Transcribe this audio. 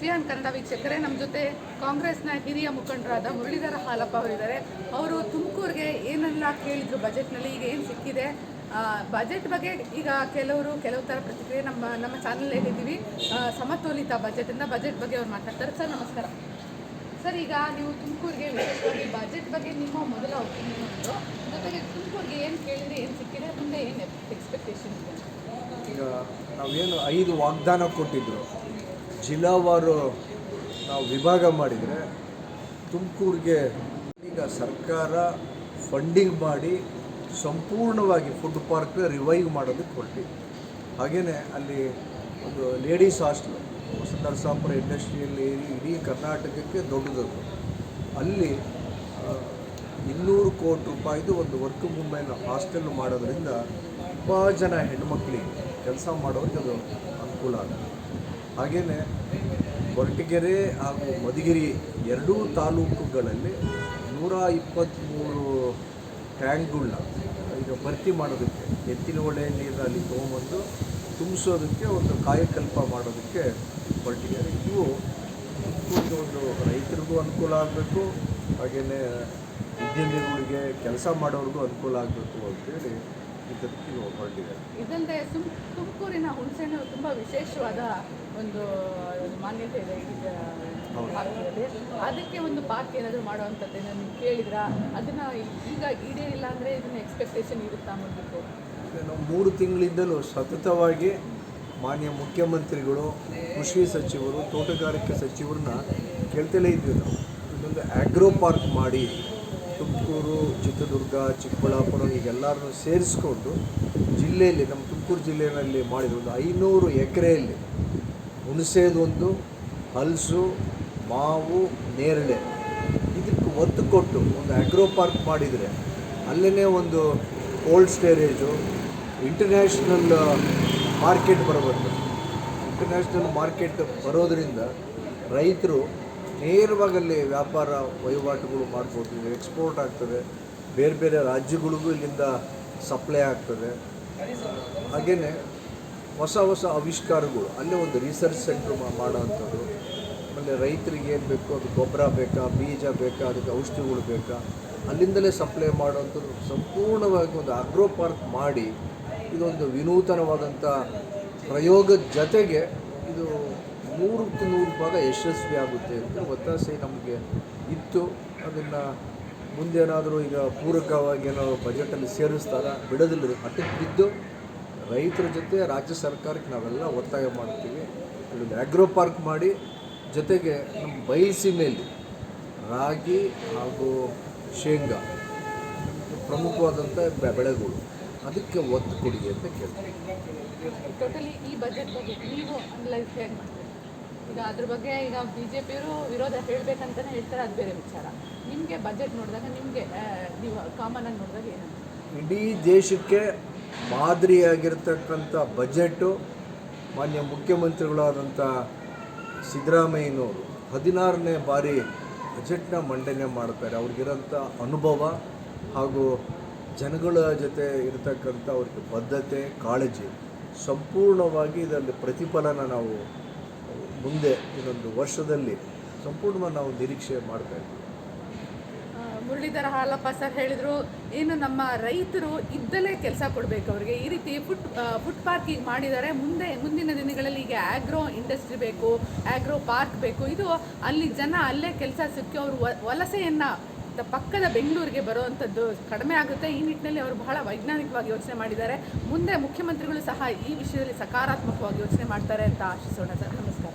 Xi'an Kannada ವೀಕ್ಷಕರೇ ನಮ್ಮ ಜೊತೆ ಕಾಂಗ್ರೆಸ್ನ ಹಿರಿಯ ಮುಖಂಡರಾದ ಮುರಳೀಧರ ಹಾಲಪ್ಪ ಅವರಿದ್ದಾರೆ. ಅವರು ತುಮಕೂರಿಗೆ ಏನೆಲ್ಲ ಕೇಳಿದ್ರು ಬಜೆಟ್ನಲ್ಲಿ, ಈಗ ಏನು ಸಿಕ್ಕಿದೆ? ಬಜೆಟ್ ಬಗ್ಗೆ ಈಗ ಕೆಲವರು ಕೆಲವು ಥರ ಪ್ರತಿಕ್ರಿಯೆ ನಮ್ಮ ನಮ್ಮ ಚಾನಲ್ ಹೇಳಿದ್ದೀವಿ. ಸಮತೋಲಿತ ಸಮತೋಲಿತ ಬಜೆಟಿಂದ ಬಜೆಟ್ ಬಗ್ಗೆ ಅವ್ರು ಮಾತಾಡ್ತಾರೆ. ಸರ್, ನಮಸ್ಕಾರ. ಸರ್, ಈಗ ನೀವು ತುಮಕೂರಿಗೆ ವಿಶೇಷವಾಗಿ ಬಜೆಟ್ ಬಗ್ಗೆ ನಿಮ್ಮ ಮೊದಲ ಒಪಿನಿಯನ್ ಜೊತೆಗೆ ತುಮಕೂರಿಗೆ ಏನು ಕೇಳಿದ್ರೆ, ಏನು ಸಿಕ್ಕಿದೆ? ಮುಂದೆ ಏನು ಎಕ್ಸ್ಪೆಕ್ಟೇಷನ್ ಇದೆ? ಈಗ ನಾವೇನು ಐದು ವಾಗ್ದಾನ ಕೊಟ್ಟಿದ್ದರು ಜಿಲ್ಲಾವಾರು ನಾವು ವಿಭಾಗ ಮಾಡಿದರೆ ತುಮಕೂರಿಗೆ ಈಗ ಸರ್ಕಾರ ಫಂಡಿಂಗ್ ಮಾಡಿ ಸಂಪೂರ್ಣವಾಗಿ ಫುಡ್ ಪಾರ್ಕ್ನ ರಿವೈವ್ ಮಾಡೋದಕ್ಕೆ ಹೊರಟಿದೆ. ಹಾಗೆಯೇ ಅಲ್ಲಿ ಒಂದು ಲೇಡೀಸ್ ಹಾಸ್ಟೆಲ್ ಹೊಸ ನರಸಾಪುರ ಇಂಡಸ್ಟ್ರಿಯಲ್ಲಿ ಇಡೀ ಕರ್ನಾಟಕಕ್ಕೆ ದೊಡ್ಡದದು. ಅಲ್ಲಿ ಇನ್ನೂರು ಕೋಟಿ ರೂಪಾಯಿದು ಒಂದು ವರ್ಕ್ ಮುಂಬೈನ ಹಾಸ್ಟೆಲ್ ಮಾಡೋದರಿಂದ ತುಂಬ ಜನ ಹೆಣ್ಮಕ್ಳಿಗೆ ಕೆಲಸ ಮಾಡೋರಿಗೆ ಅದು ಅನುಕೂಲ ಆಗುತ್ತೆ. ಹಾಗೆಯೇ ಕೊರಟಗೆರೆ ಹಾಗೂ ಮಧುಗಿರಿ ಎರಡೂ ತಾಲೂಕುಗಳಲ್ಲಿ ನೂರ ಇಪ್ಪತ್ತ್ಮೂರು ಟ್ಯಾಂಕ್ಗಳನ್ನ ಈಗ ಭರ್ತಿ ಮಾಡೋದಕ್ಕೆ, ಎತ್ತಿನ ಹೊಳೆ ನೀರಲ್ಲಿ ತೊಗೊಂಬಂದು ತುಂಬಿಸೋದಕ್ಕೆ, ಒಂದು ಕಾಯಕಲ್ಪ ಮಾಡೋದಕ್ಕೆ ಕೊರಟಗೆರೆ ಇವು ಒಂದು ರೈತರಿಗೂ ಅನುಕೂಲ ಆಗಬೇಕು. ಹಾಗೆಯೇ ಉದ್ಯಮಿಗಳಿಗೆ ಕೆಲಸ ಮಾಡೋರಿಗೂ ಅನುಕೂಲ ಆಗಬೇಕು ಅಂತೇಳಿ ಹೊರಟಿದ್ದಾರೆ ಇದಲ್ಲದೆ ಸುಮ್ ತುಮಕೂರಿನ ಹುಣಸೆಹಣ್ಣು ತುಂಬ ವಿಶೇಷವಾದ ಒಂದು ಮಾನ್ಯತೆ ಇದೆ ಈಗ ಭಾರತದಲ್ಲಿ. ಅದಕ್ಕೆ ಒಂದು ಪಾರ್ಕ್ ಏನಾದರೂ ಮಾಡುವಂಥದ್ದು ನೀವು ಕೇಳಿದ್ರ? ಅದನ್ನ ಈಗ ಈಡೇರಿಲ್ಲ ಅಂದರೆ ಇದನ್ನ ಎಕ್ಸ್ಪೆಕ್ಟೇಷನ್ ಇರುತ್ತಾ ಮುಂದಕ್ಕೆ? ನಾವು ಮೂರು ತಿಂಗಳಿಂದಲೂ ಸತತವಾಗಿ ಮಾನ್ಯ ಮುಖ್ಯಮಂತ್ರಿಗಳು ಕೃಷಿ ಸಚಿವರು ತೋಟಗಾರಿಕೆ ಸಚಿವರನ್ನ ಕೇಳ್ತಲೇ ಇದ್ವಿ ನಾವು. ಇದೊಂದು ಆಗ್ರೋ ಪಾರ್ಕ್ ಮಾಡಿ ತುಮಕೂರು, ಚಿತ್ರದುರ್ಗ, ಚಿಕ್ಕಬಳ್ಳಾಪುರ ಈಗೆಲ್ಲರನ್ನು ಸೇರಿಸ್ಕೊಂಡು ಜಿಲ್ಲೆಯಲ್ಲಿ, ನಮ್ಮ ತುಮಕೂರು ಜಿಲ್ಲೆಯಲ್ಲಿ ಮಾಡಿದ ಒಂದು ಐನೂರು ಎಕರೆಯಲ್ಲಿ ಹುಣಸೇದೊಂದು, ಹಲಸು, ಮಾವು, ನೇರಳೆ ಇದಕ್ಕೆ ಒತ್ತು ಕೊಟ್ಟು ಒಂದು ಆಗ್ರೋ ಪಾರ್ಕ್ ಮಾಡಿದರೆ ಅಲ್ಲೇ ಒಂದು ಕೋಲ್ಡ್ ಸ್ಟೋರೇಜು ಇಂಟರ್ನ್ಯಾಷನಲ್ ಮಾರ್ಕೆಟ್ ಬರಬಾರ್ದು. ಇಂಟರ್ನ್ಯಾಷನಲ್ ಮಾರ್ಕೆಟ್ ಬರೋದರಿಂದ ರೈತರು ನೇರವಾಗಿ ಅಲ್ಲಿ ವ್ಯಾಪಾರ ವಹಿವಾಟುಗಳು ಮಾಡ್ಬೋದು ಎಕ್ಸ್ಪೋರ್ಟ್ ಆಗ್ತದೆ, ಬೇರೆ ಬೇರೆ ರಾಜ್ಯಗಳಿಗೂ ಇಲ್ಲಿಂದ ಸಪ್ಲೈ ಆಗ್ತದೆ. ಹಾಗೆಯೇ ಹೊಸ ಹೊಸ ಆವಿಷ್ಕಾರಗಳು, ಅಲ್ಲೇ ಒಂದು ರಿಸರ್ಚ್ ಸೆಂಟ್ರ್ ಮಾಡೋವಂಥದ್ದು. ಆಮೇಲೆ ರೈತರಿಗೆ ಏನು ಬೇಕು ಅದು ಗೊಬ್ಬರ ಬೇಕಾ, ಬೀಜ ಬೇಕಾ, ಅದಕ್ಕೆ ಔಷಧಿಗಳು ಬೇಕಾ, ಅಲ್ಲಿಂದಲೇ ಸಪ್ಲೈ ಮಾಡೋವಂಥದ್ದು. ಸಂಪೂರ್ಣವಾಗಿ ಒಂದು ಅಗ್ರೋ ಪಾರ್ಕ್ ಮಾಡಿ, ಇದೊಂದು ವಿನೂತನವಾದಂಥ ಪ್ರಯೋಗದ ಜೊತೆಗೆ ಇದು ನೂರಕ್ಕೆ ನೂರು ಭಾಗ ಯಶಸ್ವಿ ಆಗುತ್ತೆ ಅಂತ ಒತ್ತಾಸೆ ನಮಗೆ ಇತ್ತು. ಅದನ್ನು ಮುಂದೇನಾದರೂ ಈಗ ಪೂರಕವಾಗಿ ಏನೋ ಬಜೆಟಲ್ಲಿ ಸೇರಿಸ್ತಾರ ಬಿಡೋದಿಲ್ಲ ಅಟ್ಟಕ್ಕೆ ಬಿದ್ದು ರೈತರ ಜೊತೆ ರಾಜ್ಯ ಸರ್ಕಾರಕ್ಕೆ ನಾವೆಲ್ಲ ಒತ್ತಾಯ ಮಾಡ್ತೀವಿ. ಆಗ್ರೋ ಪಾರ್ಕ್ ಮಾಡಿ ಜೊತೆಗೆ ನಮ್ಮ ಬಯಲುಸೀಮೆಯಲ್ಲಿ ರಾಗಿ ಹಾಗೂ ಶೇಂಗಾ ಪ್ರಮುಖವಾದಂಥ ಬೆಳೆಗಳು. ಅದಕ್ಕೆ ಒತ್ತು ಕೊಡಿ ಅಂತ ಕೇಳ್ತೀವಿ ಈಗ ಅದ್ರ ಬಗ್ಗೆ ಈಗ ಬಿ ಜೆ ಪಿಯವರು ವಿರೋಧ ಹೇಳಬೇಕಂತಲೇ ಹೇಳ್ತಾರೆ, ಅದು ಬೇರೆ ವಿಚಾರ. ನಿಮಗೆ ಬಜೆಟ್ ನೋಡಿದಾಗ ನಿಮಗೆ ನೀವು ಕಾಮನ್ ಆಗಿ ನೋಡಿದಾಗ ಏನು ಇಡೀ ದೇಶಕ್ಕೆ ಮಾದರಿಯಾಗಿರ್ತಕ್ಕಂಥ ಬಜೆಟು ಮಾನ್ಯ ಮುಖ್ಯಮಂತ್ರಿಗಳಾದಂಥ ಸಿದ್ದರಾಮಯ್ಯನವರು ಹದಿನಾರನೇ ಬಾರಿ ಬಜೆಟ್ನ ಮಂಡನೆ ಮಾಡ್ತಾರೆ. ಅವ್ರಿಗಿರೋಂಥ ಅನುಭವ ಹಾಗೂ ಜನಗಳ ಜೊತೆ ಇರತಕ್ಕಂಥ ಅವ್ರಿಗೆ ಬದ್ಧತೆ, ಕಾಳಜಿ, ಸಂಪೂರ್ಣವಾಗಿ ಇದರಲ್ಲಿ ಪ್ರತಿಫಲನ ನಾವು ಮುಂದೆ ಇನ್ನೊಂದು ವರ್ಷದಲ್ಲಿ ಸಂಪೂರ್ಣವಾಗಿ ನಾವು ನಿರೀಕ್ಷೆ ಮಾಡ್ತಾ ಇದ್ದೀವಿ. ಮುರಳೀಧರ ಹಾಲಪ್ಪ ಸರ್ ಹೇಳಿದರು, ಏನು ನಮ್ಮ ರೈತರು ಇದ್ದಲೇ ಕೆಲಸ ಕೊಡಬೇಕು ಅವರಿಗೆ. ಈ ರೀತಿ ಫುಟ್ ಫುಟ್ ಪಾರ್ಕ್ ಈಗ ಮಾಡಿದ್ದಾರೆ. ಮುಂದೆ, ಮುಂದಿನ ದಿನಗಳಲ್ಲಿ ಈಗ ಆಗ್ರೋ ಇಂಡಸ್ಟ್ರಿ ಬೇಕು ಆಗ್ರೋ ಪಾರ್ಕ್ ಬೇಕು. ಇದು ಅಲ್ಲಿ ಜನ ಅಲ್ಲೇ ಕೆಲಸ ಸಿಕ್ಕಿ ಅವರು ವಲಸೆಯನ್ನು ಪಕ್ಕದ ಬೆಂಗಳೂರಿಗೆ ಬರುವಂಥದ್ದು ಕಡಿಮೆ ಆಗುತ್ತೆ. ಈ ನಿಟ್ಟಿನಲ್ಲಿ ಅವರು ಬಹಳ ವೈಜ್ಞಾನಿಕವಾಗಿ ಯೋಚನೆ ಮಾಡಿದ್ದಾರೆ. ಮುಂದೆ ಮುಖ್ಯಮಂತ್ರಿಗಳು ಸಹ ಈ ವಿಷಯದಲ್ಲಿ ಸಕಾರಾತ್ಮಕವಾಗಿ ಯೋಚನೆ ಮಾಡ್ತಾರೆ ಅಂತ ಆಶಿಸೋಣ ಸರ್. ನಮಸ್ಕಾರ.